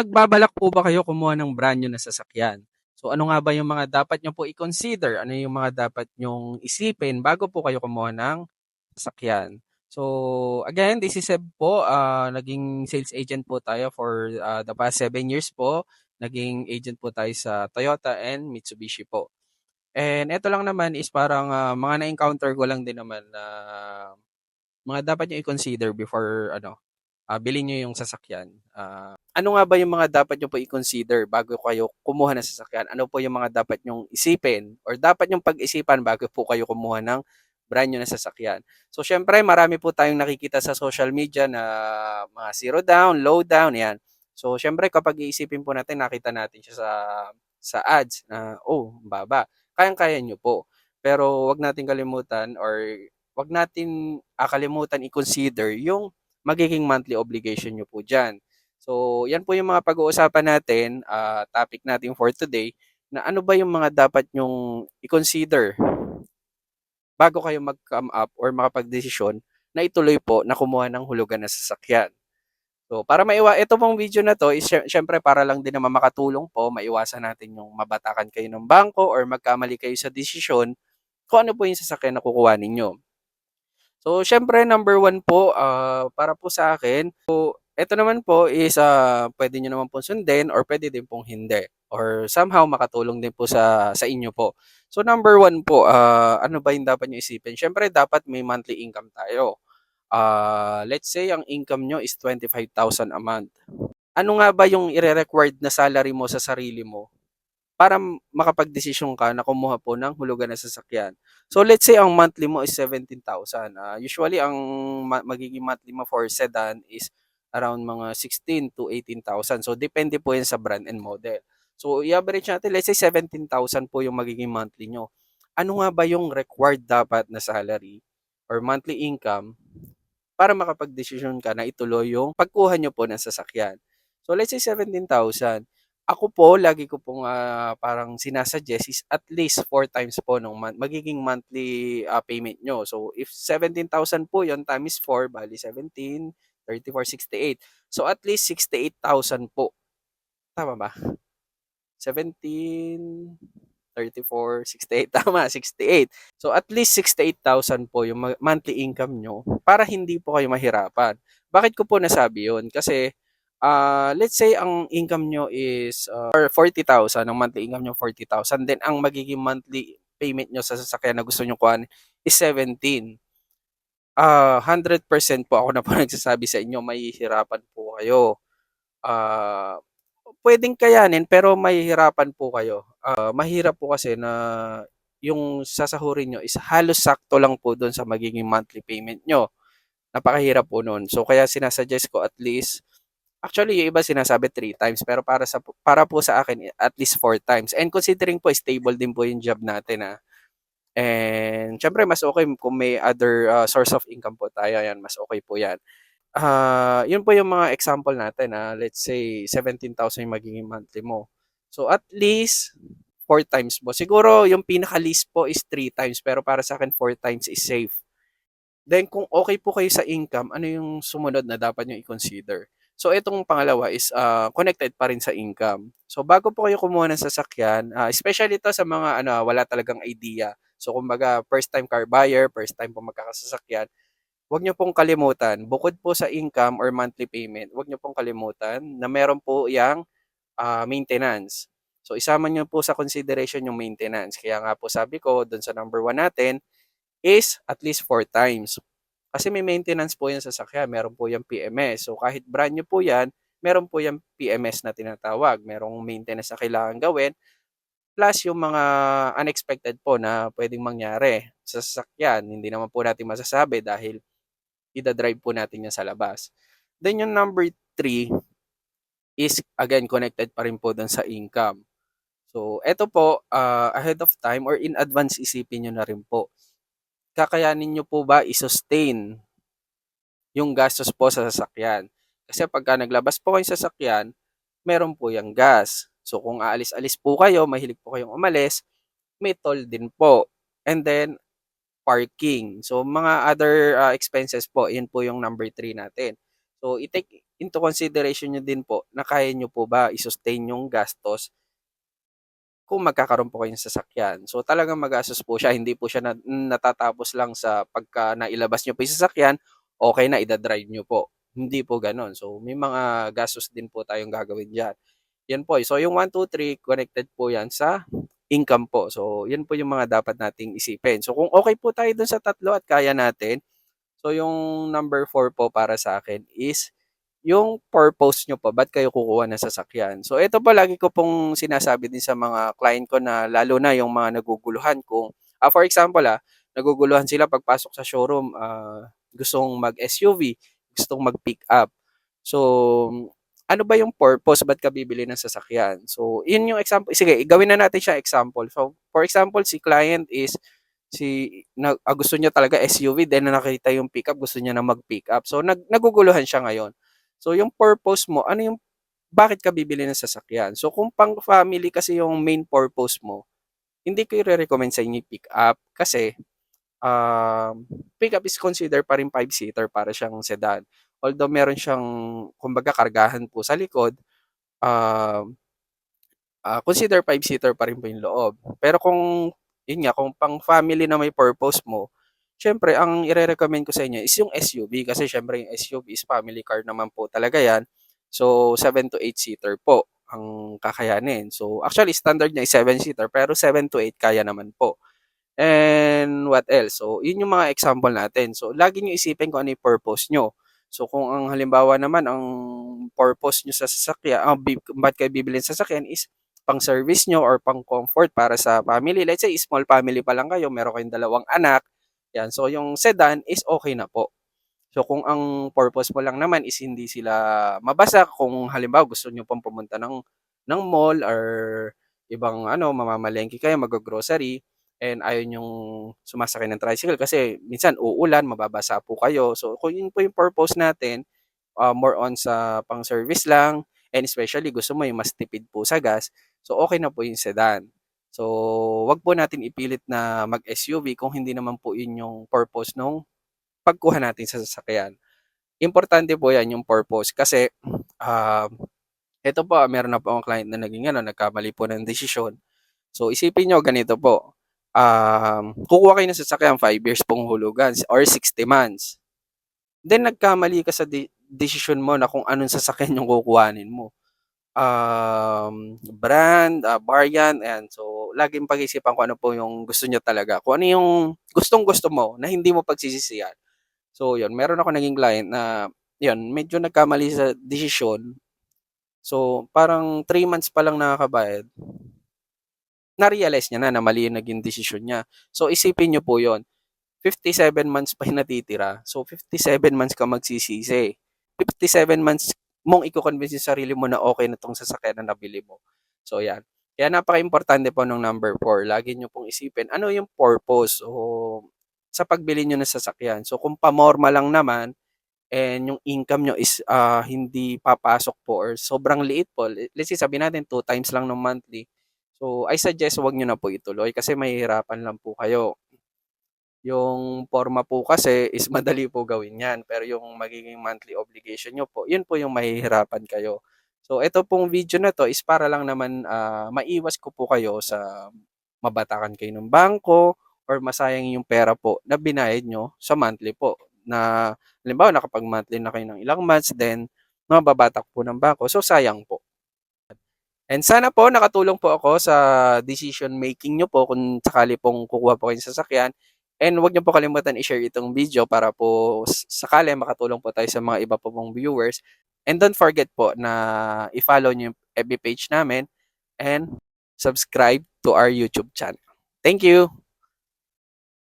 Nagbabalak po ba kayo kumuha ng brand new na sasakyan? So ano nga ba yung mga dapat nyo po i-consider? Ano yung mga dapat nyong isipin bago po kayo kumuha ng sasakyan? So again, this is Seb po. Ah, naging sales agent po tayo for ah, the past 7 years po. Naging agent po tayo sa Toyota and Mitsubishi po. And ito lang naman is parang ah, mga na-encounter ko lang din naman na mga dapat nyo i-consider before ano, ah, bilhin nyo yung sasakyan. Ah, ano nga ba yung mga dapat nyo po i-consider bago kayo kumuha ng sasakyan? Ano po yung mga dapat nyong isipin or dapat nyong pag-isipan bago po kayo kumuha ng brand new na sasakyan? So, syempre, marami po tayong nakikita sa social media na mga zero down, low down, yan. So, syempre, kapag iisipin po natin, nakita natin siya sa sa ads na, oh, baba. Kayang-kaya nyo po. Pero, wag natin kalimutan or wag natin akalimutan i-consider yung magiging monthly obligation nyo po dyan. So, yan po yung mga pag-uusapan natin, ah, topic natin for today, na ano ba yung mga dapat nyong i-consider bago kayo mag-come up or makapag-desisyon na ituloy po na kumuha ng hulugan na sasakyan. So, para maiwa, ito pong video na to, is sy- syempre para lang din naman makatulong po, maiwasan natin yung mabatakan kayo ng bangko or magkamali kayo sa desisyon kung ano po yung sasakyan na kukuha ninyo. So, syempre, number one po, ah, para po sa akin, so, ito naman po is ah, pwede nyo naman po sundin or pwede din pong hindi. Or somehow makatulong din po sa, sa inyo po. So, number one po, ah, ano ba yung dapat nyo isipin? Syempre, dapat may monthly income tayo. Ah, let's say, ang income nyo is 25,000 a month. Ano nga ba yung ire-required na salary mo sa sarili mo para makapag-desisyon ka na kumuha po ng hulugan na sasakyan? So let's say ang monthly mo is 17,000. Ah, usually ang ma- magiging monthly mo for sedan is around mga 16 to 18,000. So depende po yan sa brand and model. So i-average natin, let's say 17,000 po yung magiging monthly nyo. Ano nga ba yung required dapat na salary or monthly income para makapag-desisyon ka na ituloy yung pagkuha nyo po ng sasakyan? So let's say 17,000 ako po, lagi ko pong ah, parang sinasuggest is at least 4 times po ng month, magiging monthly ah, payment nyo. So, if 17,000 po yon times 4, bali 17, 34, 68. So, at least 68,000 po. Tama ba? 17, 34, 68. Tama, 68. So, at least 68,000 po yung monthly income nyo para hindi po kayo mahirapan. Bakit ko po nasabi yun? Kasi, ah let's say ang income nyo is uh, or 40,000, ang monthly income nyo 40,000, then ang magiging monthly payment nyo sa sasakyan na gusto nyo kuhan is 17. Ah, 100% po ako na po nagsasabi sa inyo, mahihirapan po kayo. Ah, pwedeng kayanin pero mahihirapan po kayo. Ah, mahirap po kasi na yung sasahurin nyo is halos sakto lang po doon sa magiging monthly payment nyo. Napakahirap po noon. So kaya sinasuggest ko at least Actually, yung iba sinasabi 3 times, pero para sa para po sa akin at least 4 times. And considering po stable din po yung job natin ah. And syempre mas okay kung may other ah, source of income po tayo, yan mas okay po 'yan. Ah, yun po yung mga example natin ah. Let's say 17,000 yung magiging monthly mo. So at least 4 times po. Siguro yung pinaka-least po is 3 times, pero para sa akin 4 times is safe. Then kung okay po kayo sa income, ano yung sumunod na dapat nyo i-consider? So itong pangalawa is ah, connected pa rin sa income. So bago po kayo kumuha ng sasakyan, ah, especially ito sa mga ano, wala talagang idea. So kumbaga first time car buyer, first time po magkakasasakyan, huwag niyo pong kalimutan, bukod po sa income or monthly payment, huwag niyo pong kalimutan na meron po yang ah, maintenance. So isama niyo po sa consideration yung maintenance. Kaya nga po sabi ko doon sa number one natin is at least 4 times. Kasi may maintenance po sa sasakyan, meron po yung PMS. So kahit brand new po yan, meron po yung PMS na tinatawag. Merong maintenance na kailangan gawin. Plus yung mga unexpected po na pwedeng mangyari sa sasakyan. Hindi naman po natin masasabi dahil ida-drive po natin yan sa labas. Then yung number 3 is again connected pa rin po dun sa income. So eto po, ah, ahead of time or in advance isipin nyo na rin po kakayanin nyo po ba i-sustain yung gastos po sa sasakyan? Kasi pagka naglabas po kayo sa sasakyan, meron po yung gas. So kung aalis-alis po kayo, mahilig po kayong umalis, may toll din po. And then, parking. So mga other uh, expenses po, yun po yung number 3 natin. So i-take into consideration nyo din po na kaya nyo po ba i-sustain yung gastos kung magkakaroon po kayong sasakyan. So talagang magastos po siya, hindi po siya na, natatapos lang sa pagka nailabas nyo po yung sasakyan, okay na, idadrive nyo po. Hindi po ganon. So may mga gastos din po tayong gagawin dyan. Yan po. So yung 1, 2, 3, connected po yan sa income po. So yan po yung mga dapat nating isipin. So kung okay po tayo dun sa tatlo at kaya natin, so yung number 4 po para sa akin is yung purpose nyo pa, ba't kayo kukuha ng sasakyan? So, ito pa lagi ko pong sinasabi din sa mga client ko na lalo na yung mga naguguluhan kung, ah, for example ah, naguguluhan sila pagpasok sa showroom, ah, gustong mag-SUV, gustong mag-pick up. So, ano ba yung purpose? Ba't ka bibili ng sasakyan? So, yun yung example. Sige, gawin na natin siya example. So, for example, si client is si na, ah, gusto niya talaga SUV then na nakita yung pickup gusto niya na mag-pick up. So nag, naguguluhan siya ngayon. So, yung purpose mo, ano yung, bakit ka bibili ng sasakyan? So, kung pang family kasi yung main purpose mo, hindi ko i-recommend sa inyo pick up kasi um, pick up is considered pa rin 5-seater para siyang sedan. Although meron siyang, kumbaga, kargahan po sa likod, um, uh, consider 5-seater pa rin po yung loob. Pero kung, yun nga, kung pang family na may purpose mo, Siyempre, ang ire-recommend ko sa inyo is yung SUV kasi syempre yung SUV is family car naman po talaga yan. So, 7 to 8 seater po ang kakayanin. So, actually, standard niya is 7 seater pero 7 to 8 kaya naman po. And what else? So, yun yung mga example natin. So, lagi nyo isipin kung ano yung purpose nyo. So, kung ang halimbawa naman, ang purpose nyo sa sasakyan, ang uh, ba't kayo bibilin sa sasakyan is pang service nyo or pang comfort para sa family. Let's say, small family pa lang kayo, meron kayong dalawang anak, yan. So, yung sedan is okay na po. So, kung ang purpose mo lang naman is hindi sila mabasa, kung halimbawa gusto nyo pang pumunta ng, ng mall or ibang ano, mamamalengke kayo, mag-grocery, and ayaw nyong sumasakay ng tricycle kasi minsan uulan, mababasa po kayo. So, kung yun po yung purpose natin, uh, more on sa pang service lang, and especially gusto mo yung mas tipid po sa gas, so okay na po yung sedan. So, wag po natin ipilit na mag-SUV kung hindi naman po yun yung purpose nung pagkuha natin sa sasakyan. Importante po yan yung purpose kasi uh, ito po, meron na po ang client na naging ano, nagkamali po ng desisyon. So, isipin nyo ganito po. Um, kukuha kayo ng sasakyan 5 years pong hulugan or 60 months. Then, nagkamali ka sa de- decision mo na kung anong sasakyan yung kukuhanin mo um, brand, uh, variant, and so laging pag-isipan ko ano po yung gusto niyo talaga. Kung ano yung gustong-gusto mo na hindi mo pagsisisihan. So, yun, meron ako naging client na, yun, medyo nagkamali sa desisyon. So, parang 3 months pa lang nakakabayad. Na-realize niya na na mali yung naging desisyon niya. So, isipin niyo po yon 57 months pa yung natitira. So, 57 months ka magsisisi. 57 months mong i-convince yung sarili mo na okay na tong sasakyan na nabili mo. So, yan. Kaya napaka-importante po ng number 4. Lagi nyo pong isipin, ano yung purpose o sa pagbili nyo ng sasakyan. So, kung pamorma lang naman, and yung income nyo is uh, hindi papasok po or sobrang liit po, let's say sabi natin 2 times lang ng monthly, so I suggest wag nyo na po ituloy kasi mahihirapan lang po kayo. Yung forma po kasi is madali po gawin yan. Pero yung magiging monthly obligation nyo po, yun po yung mahihirapan kayo. So, ito pong video na to is para lang naman uh, maiwas ko po kayo sa mabatakan kayo ng bangko or masayang yung pera po na binayad nyo sa monthly po. Na, halimbawa, nakapag monthly na kayo ng ilang months, then mababatak po ng bangko. So, sayang po. And sana po nakatulong po ako sa decision making nyo po kung sakali pong kukuha po kayo sa sasakyan. And huwag niyo po kalimutan i-share itong video para po sakali makatulong po tayo sa mga iba po pong viewers. And don't forget po na i-follow niyo yung FB page namin and subscribe to our YouTube channel. Thank you!